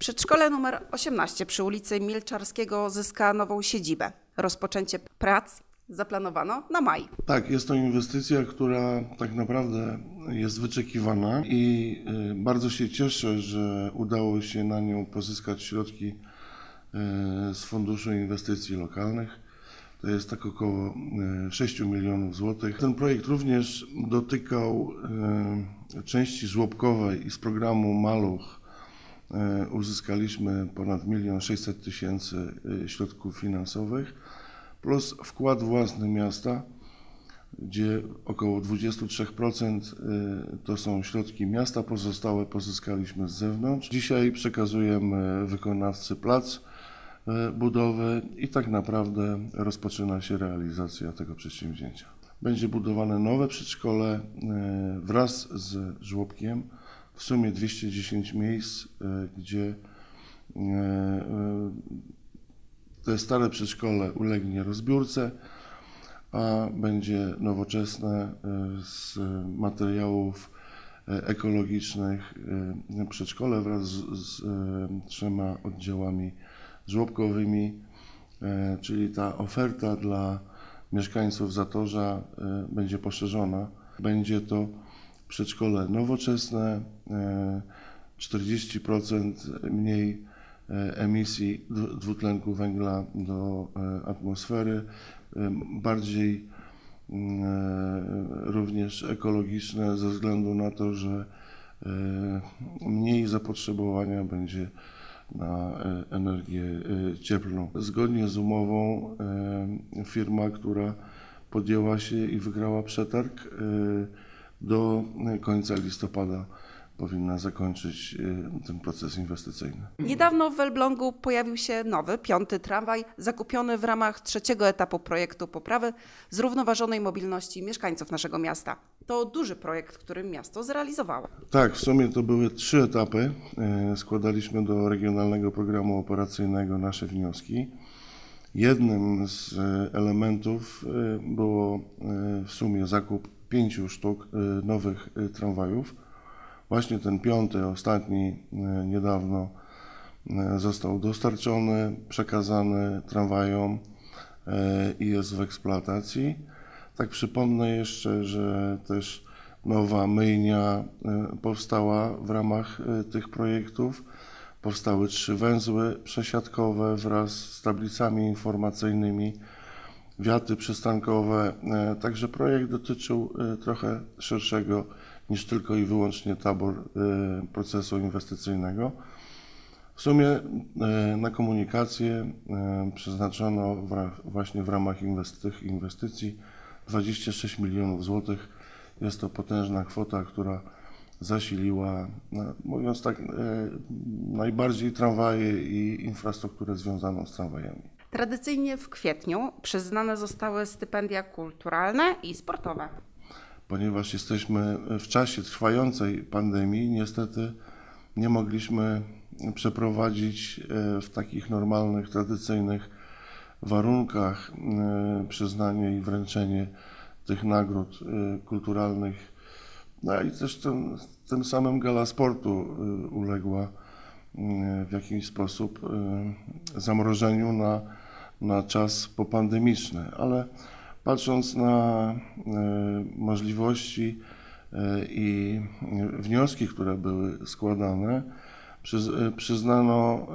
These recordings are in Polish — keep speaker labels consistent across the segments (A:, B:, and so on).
A: Przedszkole numer 18 przy ulicy Milczarskiego zyska nową siedzibę. Rozpoczęcie prac zaplanowano na maj.
B: Tak, jest to inwestycja, która tak naprawdę jest wyczekiwana i y, bardzo się cieszę, że udało się na nią pozyskać środki y, z Funduszu Inwestycji Lokalnych. To jest tak około y, 6 milionów złotych. Ten projekt również dotykał y, części żłobkowej i z programu Maluch y, uzyskaliśmy ponad 1 600 tysięcy y, środków finansowych plus wkład własny miasta gdzie około 23% y, to są środki miasta, pozostałe pozyskaliśmy z zewnątrz. Dzisiaj przekazujemy wykonawcy plac budowy i tak naprawdę rozpoczyna się realizacja tego przedsięwzięcia. Będzie budowane nowe przedszkole wraz z żłobkiem, w sumie 210 miejsc, y, gdzie y, y, te stare przedszkole ulegnie rozbiórce a będzie nowoczesne z materiałów ekologicznych przedszkole wraz z, z trzema oddziałami żłobkowymi, czyli ta oferta dla mieszkańców Zatorza będzie poszerzona. Będzie to przedszkole nowoczesne, y, 40% mniej y, emisji dwu- dwutlenku węgla do y, atmosfery, bardziej również ekologiczne ze względu na to, że mniej zapotrzebowania będzie na energię cieplną. Zgodnie z umową firma, która podjęła się i wygrała przetarg, do końca listopada powinna zakończyć y, ten proces inwestycyjny.
A: Niedawno w Elblągu pojawił się nowy, piąty tramwaj, zakupiony w ramach trzeciego etapu projektu poprawy zrównoważonej mobilności mieszkańców naszego miasta. To duży projekt, który miasto zrealizowało.
B: Tak, w sumie to były trzy etapy. E, Składaliśmy do Regionalnego Programu Operacyjnego nasze wnioski. Jednym z e, elementów było w sumie zakup pięciu sztuk e, nowych e, tramwajów. Właśnie ten piąty, ostatni e, niedawno został dostarczony, przekazany tramwajom i jest w eksploatacji. Tak przypomnę jeszcze, że też nowa myjnia powstała w ramach tych projektów. Powstały trzy węzły przesiadkowe wraz z tablicami informacyjnymi, wiaty przystankowe. E, Także projekt dotyczył e, trochę szerszego niż tylko i wyłącznie tabor e, procesu inwestycyjnego. W sumie na komunikację przeznaczono właśnie w ramach tych inwestycji 26 milionów złotych. Jest to potężna kwota, która zasiliła, no, mówiąc tak, najbardziej tramwaje i infrastrukturę związaną z tramwajami.
A: Tradycyjnie w kwietniu przyznane zostały stypendia kulturalne i sportowe.
B: ponieważ jesteśmy w czasie trwającej pandemii, niestety nie mogliśmy przeprowadzić e, w takich normalnych, tradycyjnych warunkach e, przyznanie i wręczenie tych nagród e, kulturalnych. No i też tym, tym samym gala sportu uległa w jakiś sposób zamrożeniu na, na czas popandemiczny, ale patrząc na e, możliwości e, i wnioski, które były składane, e, przyznano,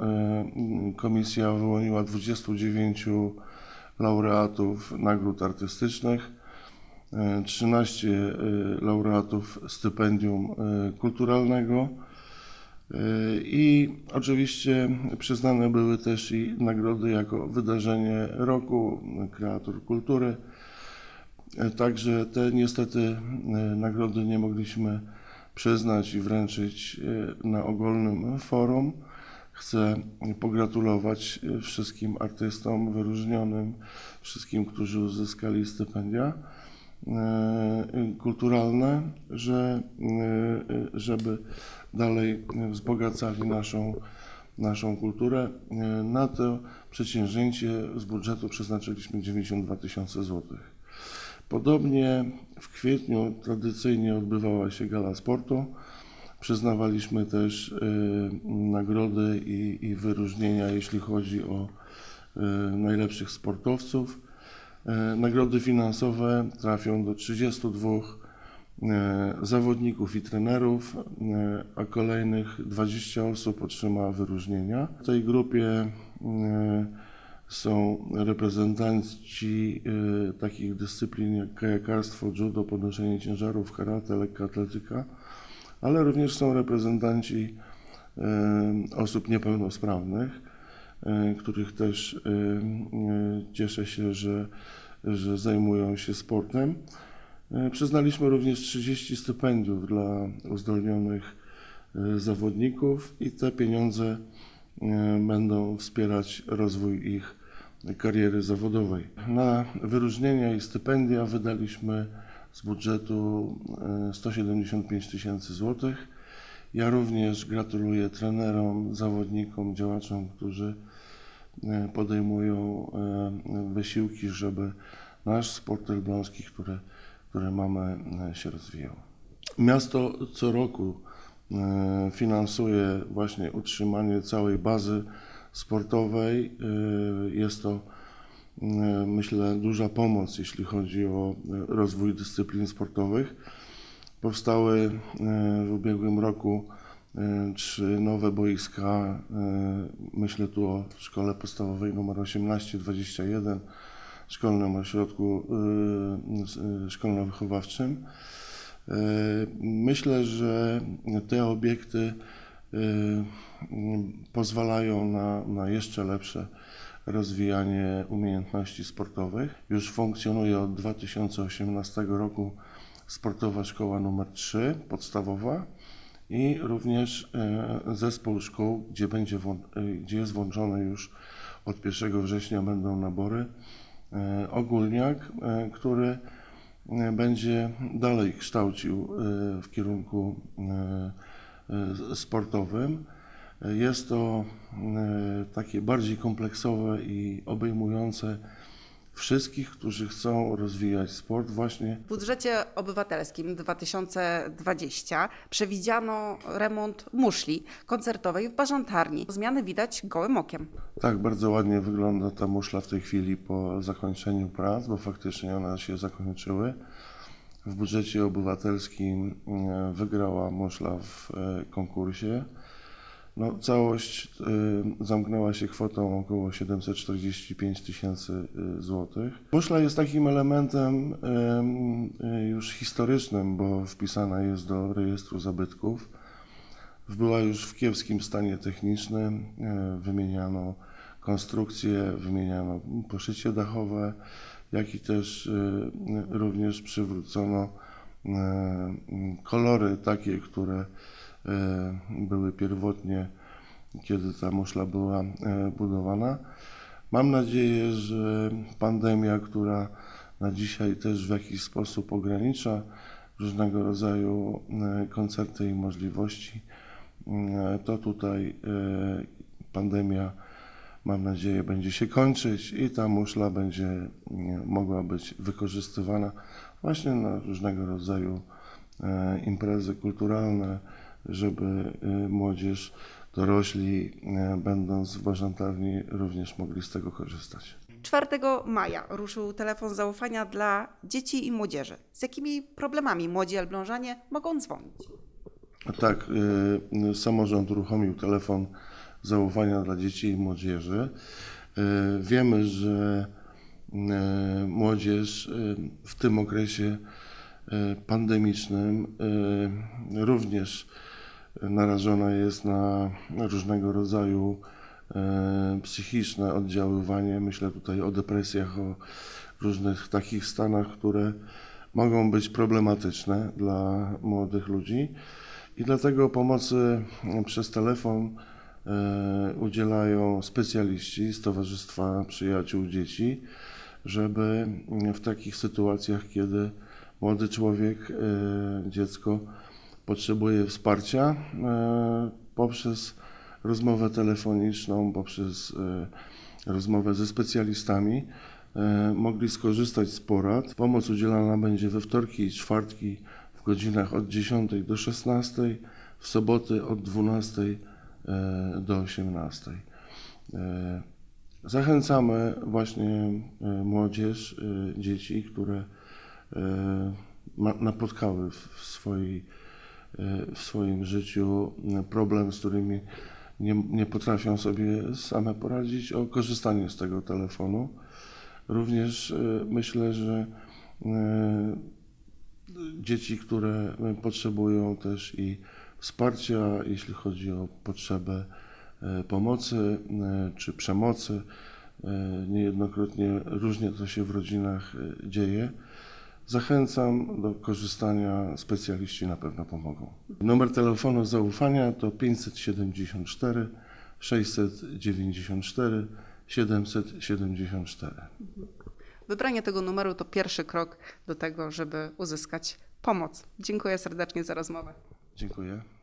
B: komisja wyłoniła 29 laureatów nagród artystycznych, e, 13 e, laureatów stypendium kulturalnego. E, I oczywiście przyznane były też i nagrody jako wydarzenie roku, kreator kultury. E, Także te niestety e, nagrody nie mogliśmy przyznać i wręczyć na ogólnym forum. Chcę pogratulować wszystkim artystom wyróżnionym, wszystkim, którzy uzyskali stypendia kulturalne, że, e, żeby dalej wzbogacali naszą, naszą kulturę. E, Na to przedsięwzięcie z budżetu przeznaczyliśmy 92 tysiące złotych. Podobnie w kwietniu tradycyjnie odbywała się gala sportu. Przyznawaliśmy też nagrody i, i wyróżnienia, jeśli chodzi o najlepszych sportowców. Y, Nagrody finansowe trafią do 32 y, zawodników i trenerów, y, a kolejnych 20 osób otrzyma wyróżnienia. W tej grupie są reprezentanci takich dyscyplin jak kajakarstwo, judo, podnoszenie ciężarów, karate, lekka atletyka, ale również są reprezentanci osób niepełnosprawnych, których też y, y, cieszę się, że, że zajmują się sportem. Przyznaliśmy również 30 stypendiów dla uzdolnionych zawodników i te pieniądze będą wspierać rozwój ich kariery zawodowej. Na wyróżnienia i stypendia wydaliśmy z budżetu y, 175 tysięcy złotych. Ja również gratuluję trenerom, zawodnikom, działaczom, którzy y, podejmują y, wysiłki, żeby nasz sport elbląski, który, który mamy, y, się rozwijał. Miasto co roku e, finansuje właśnie utrzymanie całej bazy sportowej. E, Jest to, e, myślę, duża pomoc, jeśli chodzi o e, rozwój dyscyplin sportowych. Powstały e, w ubiegłym roku e, trzy nowe boiska. e, Myślę tu o szkole podstawowej nr 1821, szkolnym ośrodku szkolno-wychowawczym. Myślę, że te obiekty pozwalają na, na jeszcze lepsze rozwijanie umiejętności sportowych. Już funkcjonuje od 2018 roku sportowa szkoła numer 3 podstawowa i również e, zespół szkół, gdzie, będzie, e, gdzie jest włączony już od 1 września będą nabory. E, Ogólniak, który będzie dalej kształcił w kierunku sportowym. Jest to takie bardziej kompleksowe i obejmujące wszystkich, którzy chcą rozwijać sport właśnie
A: W budżecie obywatelskim 2020 przewidziano remont muszli koncertowej w Bażantarni. Zmiany widać gołym okiem.
B: Tak, bardzo ładnie wygląda ta muszla w tej chwili po zakończeniu prac, bo faktycznie one się zakończyły. W budżecie obywatelskim e, wygrała muszla w e, konkursie. No, całość e, zamknęła się kwotą około 745 tysięcy e, złotych. Muszla jest takim elementem e, już historycznym, bo wpisana jest do rejestru zabytków. Była już w kiepskim stanie technicznym, wymieniano konstrukcję, wymieniano poszycie dachowe, jak i też również przywrócono kolory takie, które były pierwotnie, kiedy ta muszla była e, budowana. Mam nadzieję, że pandemia, która na dzisiaj też w jakiś sposób ogranicza różnego rodzaju e, koncerty i możliwości, e, to tutaj e, pandemia, mam nadzieję, będzie się kończyć i ta muszla będzie e, mogła być wykorzystywana właśnie na różnego rodzaju e, imprezy kulturalne, żeby e, młodzież, dorośli, e, będąc w Bażantarni, również mogli z tego korzystać.
A: 4 maja ruszył telefon zaufania dla dzieci i młodzieży. Z jakimi problemami młodzi elblążanie mogą dzwonić?
B: Tak, y, samorząd uruchomił telefon zaufania dla dzieci i młodzieży. Y, Wiemy, że y, młodzież y, w tym okresie y, pandemicznym y, również narażona jest na różnego rodzaju e, psychiczne oddziaływanie. Myślę tutaj o depresjach, o różnych takich stanach, które mogą być problematyczne dla młodych ludzi. I dlatego pomocy przez telefon e, udzielają specjaliści z Towarzystwa Przyjaciół Dzieci, żeby w takich sytuacjach, kiedy młody człowiek, e, dziecko potrzebuje wsparcia e, poprzez rozmowę telefoniczną, poprzez e, rozmowę ze specjalistami, e, mogli skorzystać z porad. Pomoc udzielana będzie we wtorki i czwartki w godzinach od 10 do 16, w soboty od 12 e, do 18. E, Zachęcamy właśnie młodzież, dzieci, które napotkały w swojej, w swoim życiu e, problem, z którymi nie, nie potrafią sobie same poradzić, o korzystanie z tego telefonu. Również e, myślę, że e, dzieci, które potrzebują też i wsparcia, jeśli chodzi o potrzebę pomocy czy przemocy. Niejednokrotnie różnie to się w rodzinach dzieje. Zachęcam do korzystania, specjaliści na pewno pomogą. Numer telefonu zaufania to 574 694 774.
A: Wybranie tego numeru to pierwszy krok do tego, żeby uzyskać pomoc. Dziękuję serdecznie za rozmowę.
B: Dziękuję.